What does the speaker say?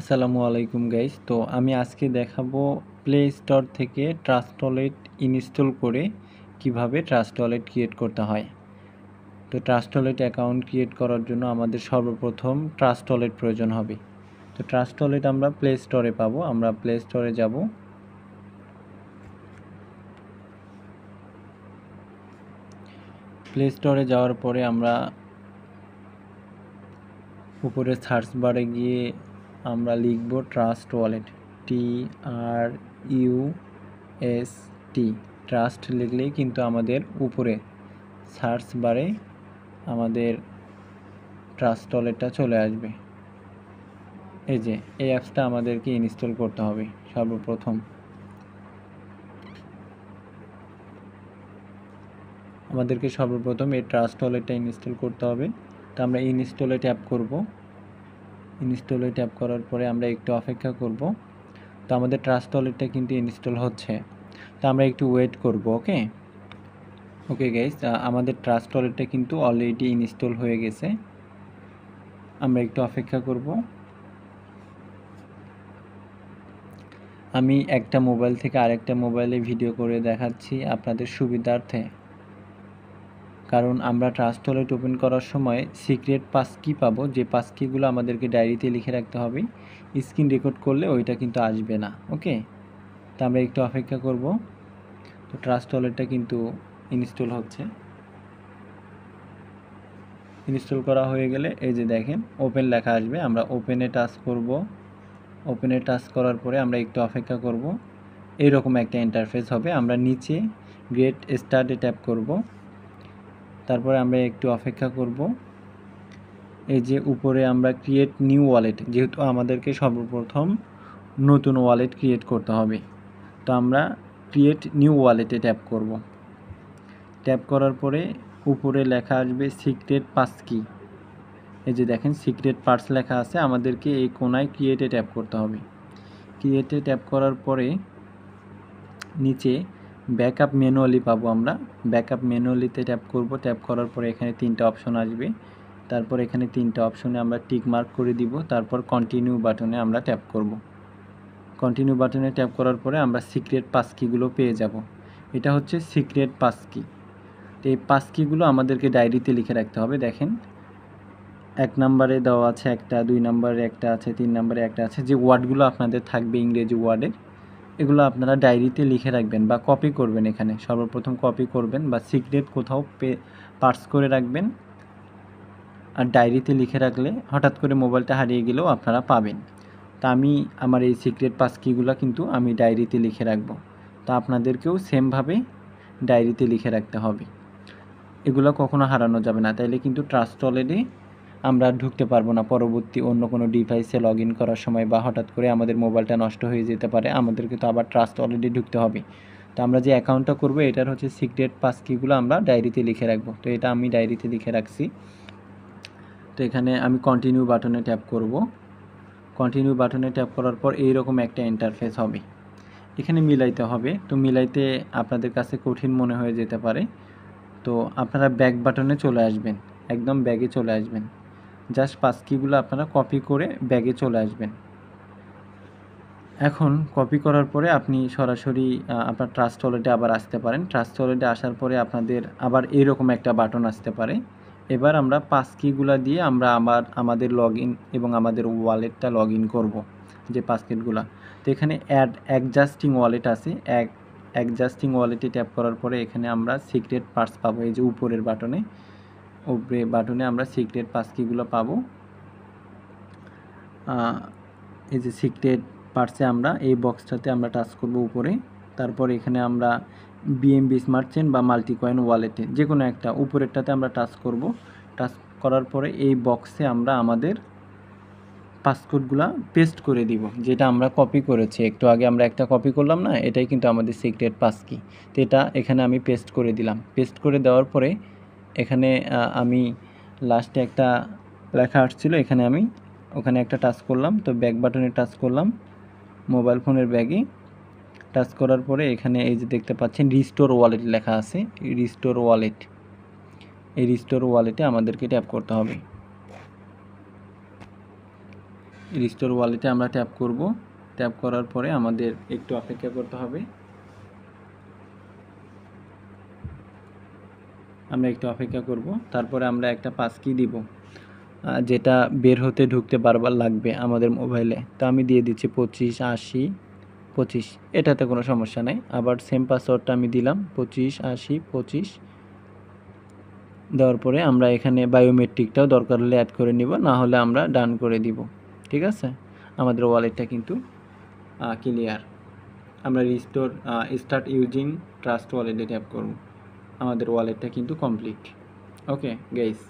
আসসালামু আলাইকুম গাইস তো আমি আজকে দেখাবো প্লে স্টোর থেকে ট্রাস্ট ওয়ালেট ইনস্টল করে কীভাবে ট্রাস্ট ওয়ালেট ক্রিয়েট করতে হয়। তো ট্রাস্ট ওয়ালেট অ্যাকাউন্ট ক্রিয়েট করার জন্য আমাদের সর্বপ্রথম ট্রাস্ট ওয়ালেট প্রয়োজন হবে। তো ট্রাস্ট ওয়ালেট আমরা প্লে স্টোরে পাবো। আমরা প্লে স্টোরে যাব। প্লে স্টোরে যাওয়ার পরে আমরা উপরে সার্চ বারে গিয়ে আমরা লিখব Trust Wallet, T R U S T. Trust লিখলেই কিন্তু আমাদের উপরে সার্চ বারে আমাদের ট্রাস্ট ওয়ালেটটা চলে আসবে। এই যে, এই অ্যাপসটা আমাদেরকে ইনস্টল করতে হবে সর্বপ্রথম। আমাদেরকে সর্বপ্রথম এই ট্রাস্ট ওয়ালেটটা ইনস্টল করতে হবে। তো আমরা ইনস্টলে ট্যাপ করব। ইনস্টলে ট্যাপ করার পরে আমরা একটু অপেক্ষা করব। তো আমাদের ট্রাস্ট ওয়ালেটটা কিন্তু ইনস্টল হচ্ছে। তো আমরা একটু ওয়েট করব ওকে ওকে গাইস আমাদের ট্রাস্ট ওয়ালেটটা কিন্তু অলরেডি ইনস্টল হয়ে গেছে। আমরা একটু অপেক্ষা করব। আমি একটা মোবাইল থেকে আরেকটা মোবাইলে ভিডিও করে দেখাচ্ছি আপনাদের সুবিধার্থে। কারণ আমরা ট্রাস্ট ওয়ালেট ওপেন করার সময় সিক্রেট পাস কি পাবো। যে পাস কিগুলো আমাদেরকে ডায়েরিতে লিখে রাখতে হবে স্ক্রিন রেকর্ড করলে ওইটা কিন্তু আসবে না ওকে তো আমরা একটু অপেক্ষা করব। তো ট্রাস্ট ওয়ালেটটা কিন্তু ইনস্টল হচ্ছে। ইনস্টল করা হয়ে গেলে এই যে দেখেন ওপেন লেখা আসবে। আমরা ওপেনে টাচ করব। ওপেনে টাচ করার পরে আমরা একটু অপেক্ষা করব। এইরকম একটা ইন্টারফেস হবে। আমরা নিচে গ্রেট স্টার্টে ট্যাপ করব। তারপরে আমরা একটু অপেক্ষা করব। এই যে উপরে আমরা ক্রিয়েট নিউ ওয়ালেট যেহেতু আমাদেরকে সর্বপ্রথম নতুন ওয়ালেট ক্রিয়েট করতে হবে। তো আমরা ক্রিয়েট নিউ ওয়ালেটে ট্যাপ করব। ট্যাপ করার পরে উপরে লেখা আসবে সিক্রেট পাস কি এই যে দেখেন সিক্রেট পার্স লেখা আছে, আমাদেরকে এই কোনায় ক্রিয়েটে ট্যাপ করতে হবে। ক্রিয়েটে ট্যাপ করার পরে নিচে ব্যাকআপ ম্যানুয়ালি পাবো আমরা। ব্যাকআপ ম্যানুয়ালিতে ট্যাপ করব। ট্যাপ করার পরে এখানে তিনটা অপশন আসবে। তারপর এখানে তিনটা অপশনে আমরা টিক মার্ক করে দিব। তারপর কন্টিনিউ বাটনে আমরা ট্যাপ করব। কন্টিনিউ বাটনে ট্যাপ করার পরে আমরা সিক্রেট পাসকিগুলো পেয়ে যাব। এটা হচ্ছে সিক্রেট পাসকি তো এই পাসকিগুলো আমাদেরকে ডায়েরিতে লিখে রাখতে হবে। দেখেন, এক নম্বরে দেওয়া আছে একটা, দুই নম্বরে একটা আছে, তিন নম্বরে একটা আছে। যে ওয়ার্ডগুলো আপনাদের থাকবে ইংরেজি ওয়ার্ডের এগুলো আপনারা ডায়েরিতে লিখে রাখবেন বা কপি করবেন এখানে। সর্বপ্রথম কপি করবেন বা সিক্রেট কোথাও পে পার্স করে রাখবেন। আর ডায়েরিতে লিখে রাখলে হঠাৎ করে মোবাইলটা হারিয়ে গেলেও আপনারা পাবেন। তা আমি, আমার এই সিক্রেট পাস কিগুলো কিন্তু আমি ডায়েরিতে লিখে রাখব। তা আপনাদেরকেও সেমভাবে ডায়েরিতে লিখে রাখতে হবে। এগুলো কখনো হারানো যাবে না। তাইলে কিন্তু ট্রাস্ট ওয়ালেটে আমরা ঢুকতে পারব না। পরবর্তী অন্য কোনো ডিভাইসে লগ ইন করার সময় বা হঠাৎ করে আমাদের মোবাইলটা নষ্ট হয়ে যেতে পারে, আমাদেরকে তো আবার ট্রাস্ট অলরেডি ঢুকতে হবে। তো আমরা যে অ্যাকাউন্টটা করব, এটার হচ্ছে সিক্রেট পাস কিগুলো আমরা ডায়েরিতে লিখে রাখব। তো এটা আমি ডায়েরিতে লিখে রাখছি। তো এখানে আমি কন্টিনিউ বাটনে ট্যাপ করব। কন্টিনিউ বাটনে ট্যাপ করার পর এইরকম একটা ইন্টারফেস হবে। এখানে মিলাইতে হবে। তো মিলাইতে আপনাদের কাছে কঠিন মনে হয়ে যেতে পারে। তো আপনারা ব্যাক বাটনে চলে আসবেন। একদম ব্যাগে চলে আসবেন। জাস্ট পাস কিগুলো আপনারা কপি করে ব্যাগে চলে আসবেন। এখন কপি করার পরে আপনি সরাসরি আপনার ট্রাস্ট ওয়ালেটে আবার আসতে পারেন। ট্রাস্ট ওয়ালেটে আসার পরে আপনাদের আবার এইরকম একটা বাটন আসতে পারে। এবার আমরা পাস কিগুলো দিয়ে আমরা আবার আমাদের লগ এবং আমাদের ওয়ালেটটা লগ ইন করব, যে পাসকিটগুলো। তো এখানে অ্যাড অ্যাডজাস্টিং ওয়ালেট আছে। এক, অ্যাডজাস্টিং ওয়ালেটে ট্যাপ করার পরে এখানে আমরা সিক্রেট পার্স পাবো, এই যে উপরের বাটনে। উপরে বাটনে আমরা সিক্রেট পাসকিগুলো পাবো। এই যে সিক্রেট পার্সে আমরা এই বক্সটাতে আমরা টাচ করব উপরে। তারপর এখানে আমরা বিএমবি স্মার্ট চেন বা মাল্টি কয়েন ওয়ালেটে যে কোনো একটা উপরেরটাতে আমরা টাচ করব। টাচ করার পরে এই বক্সে আমরা আমাদের পাসকোডগুলো পেস্ট করে দিব, যেটা আমরা কপি করেছি। একটু আগে আমরা একটা কপি করলাম না, এটাই কিন্তু আমাদের সিক্রেট পাসকি। তো এটা এখানে আমি পেস্ট করে দিলাম। পেস্ট করে দেওয়ার পরে এখানে আমি লাস্টে একটা লেখা আসছিল এখানে আমি ওখানে একটা টাচ করলাম। তো ব্যাক বাটনে টাচ করলাম মোবাইল ফোনের ব্যাগে টাচ করার পরে এখানে এই যে দেখতে পাচ্ছেন রিস্টোর ওয়ালেট লেখা আছে রিস্টোর ওয়ালেট এই রিস্টোর ওয়ালেটে আমাদেরকে ট্যাপ করতে হবে। রিস্টোর ওয়ালেটে আমরা ট্যাপ করব। ট্যাপ করার পরে আমাদের একটু অপেক্ষা করতে হবে। আমরা একটু অপেক্ষা করব। তারপরে আমরা একটা পাস কি দিব যেটা বের হতে ঢুকতে বারবার লাগবে আমাদের মোবাইলে। তো আমি দিয়ে দিচ্ছি পঁচিশ আশি, পঁচিশ, এটাতে কোনো সমস্যা নেই। আবার সেম পাসওয়ার্ডটা আমি দিলাম, পঁচিশ আশি, পঁচিশ। দেওয়ার পরে আমরা এখানে বায়োমেট্রিকটাও দরকার হলে অ্যাড করে নিব, না হলে আমরা ডান করে দিব। ঠিক আছে? আমাদের ওয়ালেটটা কিন্তু ক্লিয়ার আমরা রিস্টোর স্টার্ট ইউজিং ট্রাস্ট ওয়ালেটে ট্যাপ করব। আমাদের ওয়ালেটটা কিন্তু কমপ্লিট ওকে গেইস